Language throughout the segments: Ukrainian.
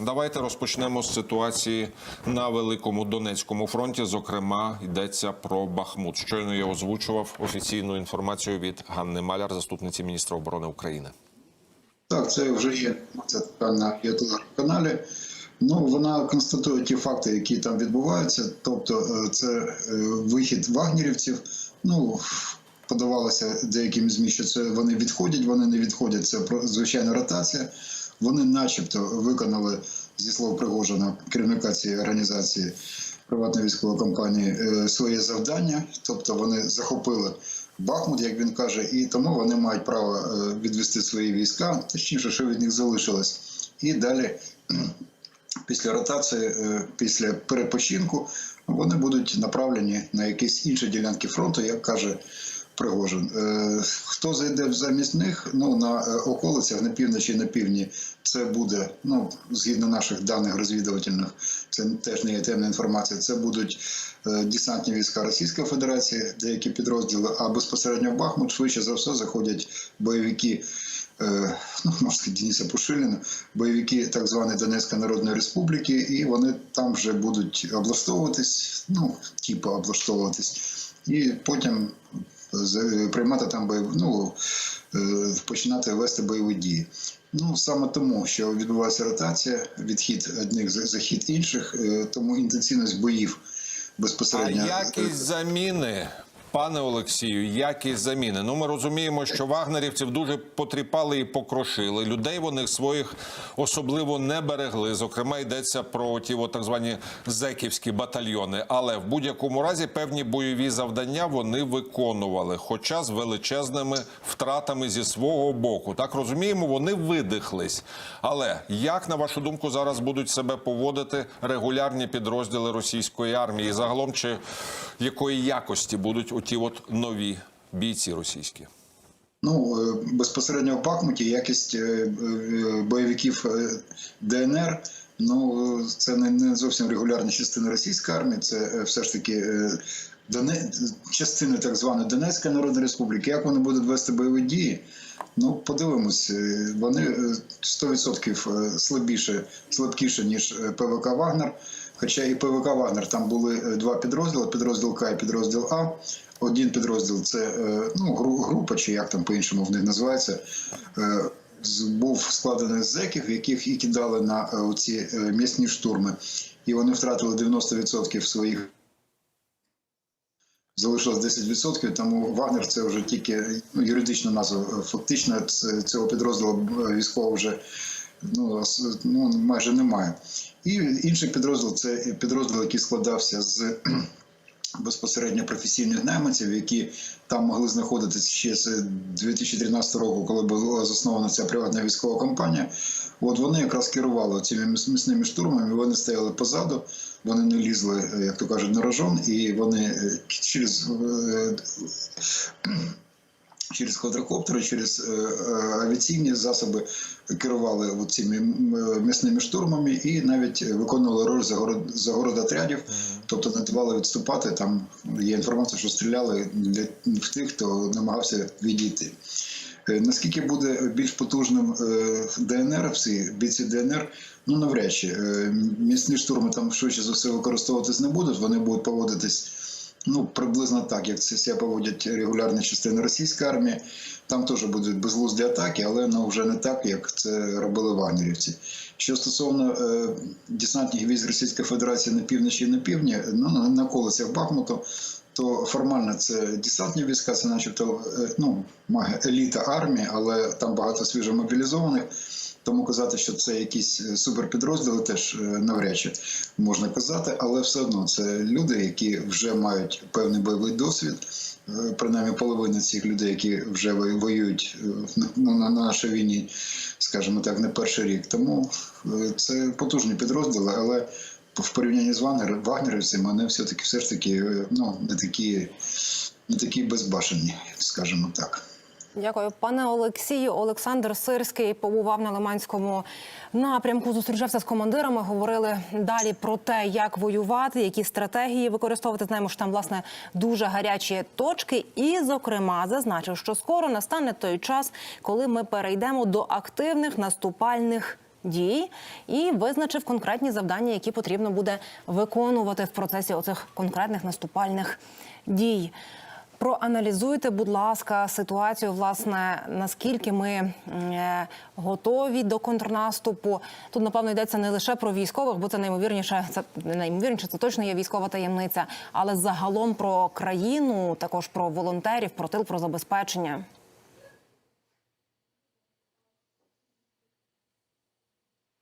Давайте розпочнемо з ситуації на великому Донецькому фронті. Зокрема, йдеться про Бахмут. Щойно я озвучував офіційну інформацію від Ганни Маляр, заступниці міністра оборони України. Так, це вже є. Це на ютуб-каналі. Ну, вона констатує ті факти, які там відбуваються. Тобто, е, це е, вихід вагнерівців. Ну, подавалося деяким ЗМІ, що це вони відходять, вони не відходять. Це звичайна ротація. Вони, начебто, виконали зі слов Пригожина, керівника цієї організації приватної військової компанії, е, своє завдання. Тобто вони захопили Бахмут, як він каже, і тому вони мають право е, відвести свої війська, точніше, що від них залишилось. І далі, після ротації, е, після перепочинку, вони будуть направлені на якісь інші ділянки фронту, як каже Пригожин. Е, Хто зайде замість них? Ну на е, околицях на півночі і на півдні це буде, ну згідно наших даних розвідувальних, це теж не є темна інформація. Це будуть е, десантні війська Російської Федерації, деякі підрозділи, а безпосередньо в Бахмут швидше за все заходять бойовики. Ну, можна сказати, Дениса Пушиліна, бойовики так званої Донецької Народної Республіки, і вони там вже будуть облаштовуватись, ну, типу облаштовуватись, і потім приймати там бойові, ну, е, починати вести бойові дії. Ну саме тому, що відбувається ротація, відхід одних за- захід інших, е, тому інтенсивність боїв безпосередньо А якість заміни, пане Олексію, якість заміни. Ну, ми розуміємо, що вагнерівців дуже потріпали і покрошили. Людей вони своїх особливо не берегли. Зокрема, йдеться про ті от, так звані зеківські батальйони. Але в будь-якому разі певні бойові завдання вони виконували, хоча з величезними втратами зі свого боку. Так розуміємо, вони видихлись. Але як на вашу думку зараз будуть себе поводити регулярні підрозділи російської армії? Загалом, чи якої якості будуть оті от нові бійці російські? Ну, е, безпосередньо в Бахмуті якість е, е, бойовиків ДНР. Ну, це не, зовсім регулярна частина російської армії, це все ж таки Доне... частини так званої Донецької Народної Республіки. Як вони будуть вести бойові дії? Ну, подивимось, вони е, 100% слабіше, слабкіше, ніж ПВК Вагнер. Хоча і ПВК Вагнер там були два підрозділи: підрозділ К і підрозділ А. Один підрозділ це е, ну, гру- група, чи як там по-іншому в них називається. е, Був складений з зеків, яких і кидали на е, ці місні штурми. І вони втратили 90% своїх. Залишилось 10%, тому Вагнер це вже тільки ну, юридична назва. Фактично цього підрозділу військового вже ну, ну, майже немає. І інший підрозділ це підрозділ, який складався з безпосередньо професійних найманців, які там могли знаходитися ще з 2013 року, коли була заснована ця приватна військова компанія. От вони якраз керували цими міцними штурмами, вони стояли позаду, вони не лізли, е, як то кажуть, на рожон, і вони е, через. Через квадрокоптери, через е, е, авіаційні засоби керували цими м, е, штурмами і навіть виконували роль загород, загородотрядів, тобто не давали відступати. Там є інформація, що стріляли для в тих, хто намагався відійти. Е, Наскільки буде більш потужним ДНР, всі бійці ДНР, ну навряд чи міцні штурми там швидше за все використовуватись не будуть. Вони будуть поводитись ну приблизно так, як це себе поводять регулярні частини російської армії. Там теж будуть безглузді атаки, але ну, вже не так, як це робили вагнерівці. Що стосовно е, десантних військ Російської Федерації на півночі і на півдні, ну на, околицях Бахмуту, то формально це десантні війська, це начебто е, ну, еліта армії, але там багато свіжомобілізованих. Тому казати, що це якісь е, суперпідрозділи, теж е, навряд чи можна казати, але все одно це люди, які вже мають певний бойовий досвід. Е, Принаймні половина цих людей, які вже воюють е, на, на нашій війні, скажімо так, не перший рік. Тому це потужні підрозділи, але в порівнянні з Вагнер, вагнерівцями вони все-таки все ж таки ну, не такі, не такі безбашені, скажімо так. Дякую, пане Олексію. Олександр Сирський побував на Лиманському напрямку. Зустрічався з командирами. Говорили далі про те, як воювати, які стратегії використовувати. Знаємо, що там власне дуже гарячі точки. І, зокрема, зазначив, що скоро настане той час, коли ми перейдемо до активних наступальних дій і визначив конкретні завдання, які потрібно буде виконувати в процесі оцих конкретних наступальних дій. Проаналізуйте, будь ласка, ситуацію, власне, наскільки ми е, готові до контрнаступу. Тут, напевно, йдеться не лише про військових, бо це наймовірніше, це не наймовірніше, це точно є військова таємниця, але загалом про країну, також про волонтерів, про тил, про забезпечення.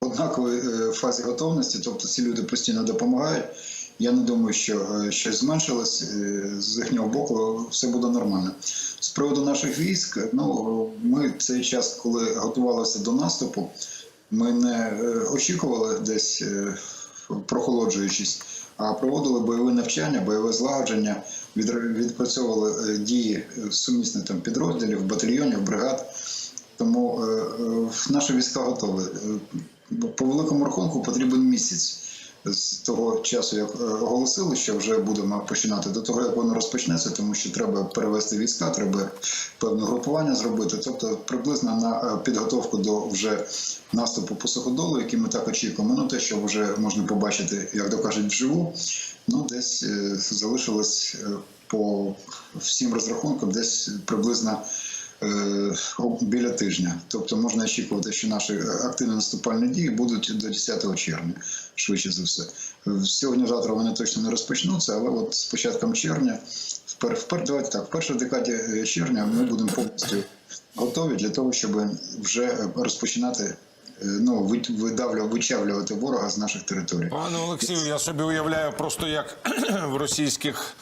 однаковій е, фазі готовності, тобто ці люди постійно допомагають. Я не думаю, що е, щось зменшилось е, з їхнього боку, все буде нормально. З приводу наших військ, ну ми цей час, коли готувалися до наступу, ми не е, очікували десь прохолоджуючись, а проводили бойові навчання, бойове злагодження, відпрацьовували дії сумісних там підрозділів, батальйонів, бригад. Тому наші війська готові. По великому рахунку потрібен місяць з того часу, як е, оголосили, що вже будемо починати, до того, як воно розпочнеться, тому що треба перевести війська, треба певне групування зробити. Тобто приблизно на е, підготовку до вже наступу по суходолу, який ми так очікуємо. Ну те, що вже можна побачити, як то кажуть, вживу, ну десь е, залишилось по всім розрахункам, десь приблизно. Е, біля тижня. Тобто можна очікувати, що наші активні наступальні дії будуть до 10 червня, швидше за все. Сьогодні-завтра вони точно не розпочнуться, але от з початком червня, впер, впер, давайте так, в першій декаді червня ми будемо повністю готові для того, щоб вже розпочинати е, ну, вид- видавлю- вичавлювати ворога з наших територій. Пане Олексію, я собі уявляю просто як в російських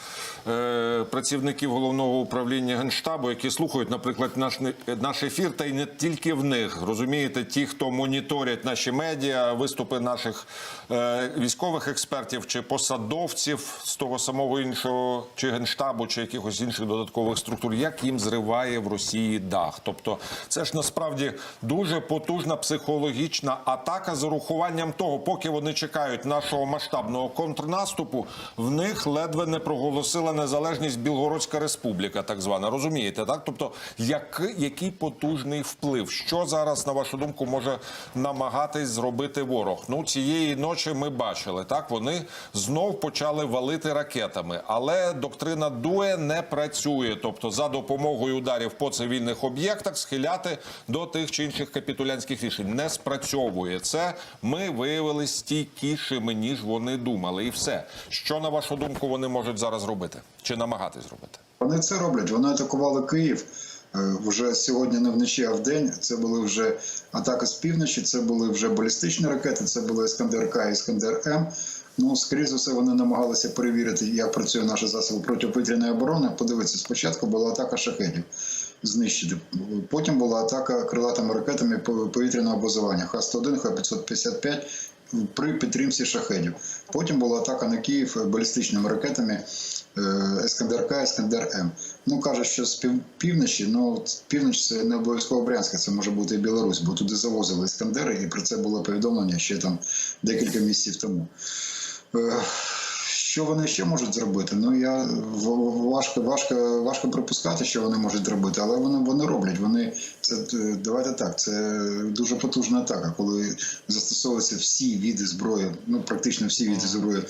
працівників головного управління генштабу, які слухають, наприклад, наш наш ефір, та й не тільки в них. Розумієте, ті, хто моніторять наші медіа, виступи наших е, військових експертів чи посадовців з того самого іншого, чи генштабу, чи якихось інших додаткових структур, як їм зриває в Росії дах. Тобто, це ж насправді дуже потужна психологічна атака з урахуванням того, поки вони чекають нашого масштабного контрнаступу, в них ледве не проголосила незалежність Білгородська республіка, так звана. Розумієте, так? Тобто, який, який потужний вплив, що зараз, на вашу думку, може намагатись зробити ворог? Ну цієї ночі ми бачили, так вони знов почали валити ракетами, але доктрина Дуе не працює. Тобто, за допомогою ударів по цивільних об'єктах схиляти до тих чи інших капітулянських рішень не спрацьовує це. Ми виявилися стійкішими ніж вони думали, і все. Що на вашу думку вони можуть зараз робити чи намагатись зробити? Вони це роблять. Вони атакували Київ е, вже сьогодні не вночі, а вдень. Це були вже атаки з півночі, це були вже балістичні ракети, це були Іскандер К і Іскандер М. Ну, скоріше за все, вони намагалися перевірити, як працює наші засоби протиповітряної оборони. Подивитися, спочатку була атака шахедів. Знищити. Потім була атака крилатими ракетами по- повітряного базування Х-101, Х-555 при підтримці шахедів. Потім була атака на Київ балістичними ракетами е, Ескандер К, Ескандер М. Ну кажуть, що з пів- півночі, ну північ це не обов'язково Брянська, це може бути і Білорусь, бо туди завозили Ескандери, і про це було повідомлення ще там декілька місяців тому. Що вони ще можуть зробити? Ну я важко, важко, важко припускати, що вони можуть зробити, але вони, вони роблять. Вони це е, давайте так. Це дуже потужна атака, коли застосовуються всі види зброї, ну практично всі види зброї,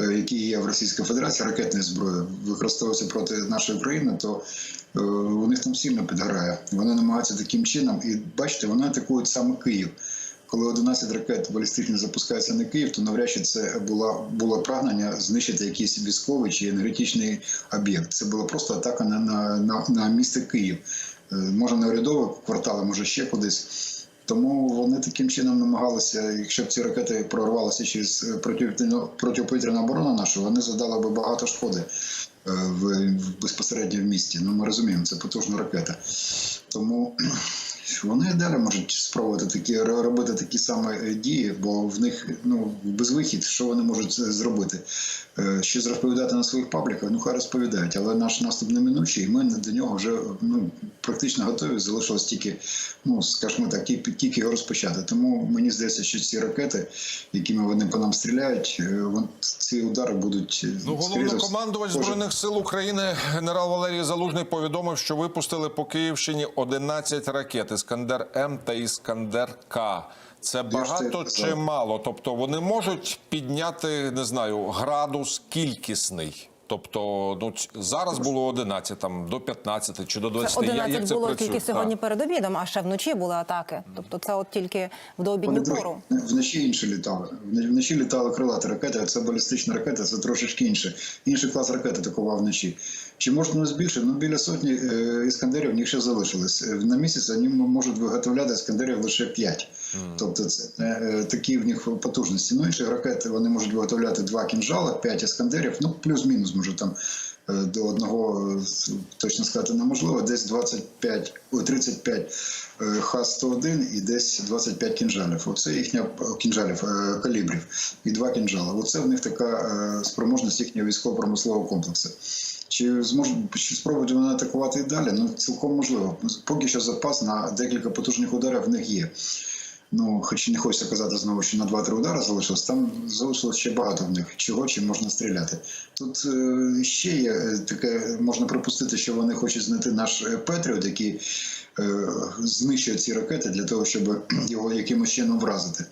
е, які є в Російській Федерації, ракетної зброї, використовуються проти нашої країни, то е, у них там сильно підгорає. Вони намагаються таким чином, і бачите, вони атакують саме Київ. Коли 11 ракет балістичних запускається на Київ, то навряд чи це була було прагнення знищити якийсь військовий чи енергетичний об'єкт. Це була просто атака на, на, на, на місто Київ. Е, Може на урядові квартали, може ще кудись. Тому вони таким чином намагалися, якщо б ці ракети прорвалися через е, протиповітряну оборону нашу, вони задали би багато шкоди е, в, в безпосередньо в місті. Ну ми розуміємо, це потужна ракета. Тому вони далі можуть спробувати такі робити такі самі е, дії, бо в них ну безвихід, що вони можуть е, зробити. Е, Щось розповідати на своїх пабліках, ну хай розповідають, але наш наступ неминучий, і ми до нього вже ну практично готові. Залишилось тільки, ну скажімо так, тільки його розпочати. Тому мені здається, що ці ракети, якими вони по нам стріляють, вон- ці удари будуть Ну, головнокомандувач схожі. збройних сил України генерал Валерій Залужний повідомив, що випустили по Київщині 11 ракет Іскандер М та Іскандер К. Це багато чи мало? Тобто вони можуть підняти, не знаю, градус кількісний. Тобто, ну зараз було 11, там до 15 чи до 20. Це Я- 11 як це було працює? тільки сьогодні Так. перед обідом, а ще вночі були атаки. Тобто це от тільки в дообідню пору. вночі інші літали. Вн- Вночі літали крилаті ракети, а це балістична ракета, це трошечки інше. Інший клас ракети атакував вночі. Чи може воно збільшити? Ну біля сотні е, іскандерів в них ще залишилось. Е, На місяць вони можуть виготовляти іскандерів лише 5. Тобто це е, такі в них потужності. Ну інші ракети вони можуть виготовляти два кінжала, 5 іскандерів, ну плюс-мінус може там. е, До одного е, точно сказати неможливо, десь 25, 35 е, Х-101 і десь 25 кінжалів. Оце їхня е, кінжалів, калібрів і два кінжали. Оце в них така спроможність їхнього військово-промислового комплексу. Чи зможуть чи спробують вони атакувати і далі? Ну цілком можливо. Поки що запас на декілька потужних ударів в них є. Ну, хоч і не хочеться казати знову, що на 2-3 удари залишилось, там залишилось ще багато в них, чого чим можна стріляти. Тут е, ще є е, таке, можна припустити, що вони хочуть знайти наш е, Петріот, який е, знищує ці ракети для того, щоб його якимось чином вразити.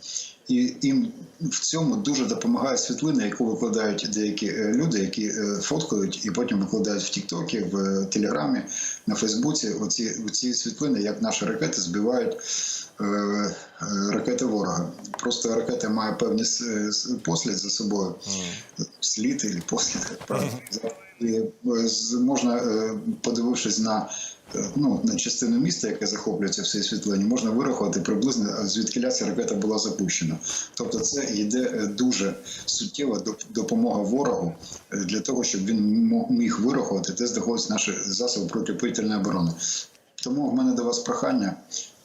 І їм в цьому дуже допомагає світлина, яку викладають деякі е, люди, які фоткають і потім викладають в Тіктокі, в Телеграмі, на Фейсбуці. Оці, оці світлини, як наші ракети збивають ракети ворога. Просто ракета має с- послід за собою. Слід і послід. І, е, можна, е, подивившись на, е, ну, на частину міста, яке захоплюється в цій світлині, можна вирахувати приблизно е, звідки ця ракета була запущена. Тобто це йде е, дуже суттєва доп- допомога ворогу е, для того, щоб він міг вирахувати, де знаходяться наші засоби протиповітряної оборони. Тому в мене до вас прохання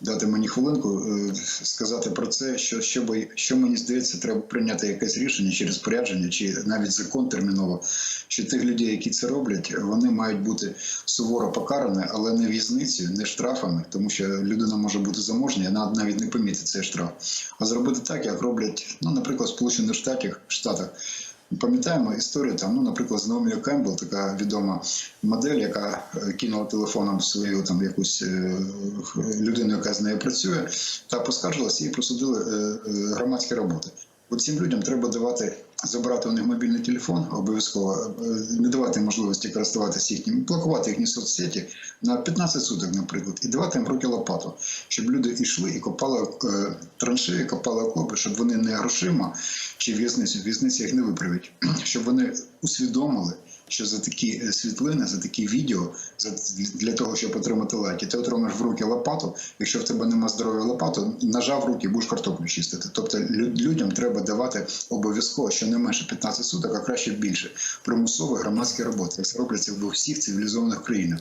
дати мені хвилинку е, сказати про це, що, що, що мені здається, треба прийняти якесь рішення чи розпорядження, чи навіть закон терміново, що тих людей, які це роблять, вони мають бути суворо покарані, але не в'язницею, не штрафами, тому що людина може бути заможня, навіть навіть не помітить цей штраф. А зробити так, як роблять, ну, наприклад, в Сполучених Штатах, Штатах. Пам'ятаємо історію там, ну, наприклад, з Наомією Кембл, така відома модель, яка е, кинула телефоном свою там якусь е, людину, яка з нею працює, та поскаржилася і присудили е, е, громадські роботи. От цим людям треба давати забирати у них мобільний телефон, обов'язково е, не давати можливості користуватися їхнім, блокувати їхні соцсеті на 15 суток, наприклад, і давати їм руки лопату, щоб люди йшли і копали е, траншеї, копали окопи, щоб вони не грошима чи в'язницю, в'язниця їх не виправить, щоб вони усвідомили. Що за такі е, світлини, за такі відео, за для того, щоб отримати лайки, ти отримаєш в руки лопату. Якщо в тебе нема здоров'я лопату, нажав руки, будеш картоплю чистити. Тобто людям треба давати обов'язково, що не менше 15 суток, а краще більше примусові громадські роботи, як це робляться в усіх цивілізованих країнах.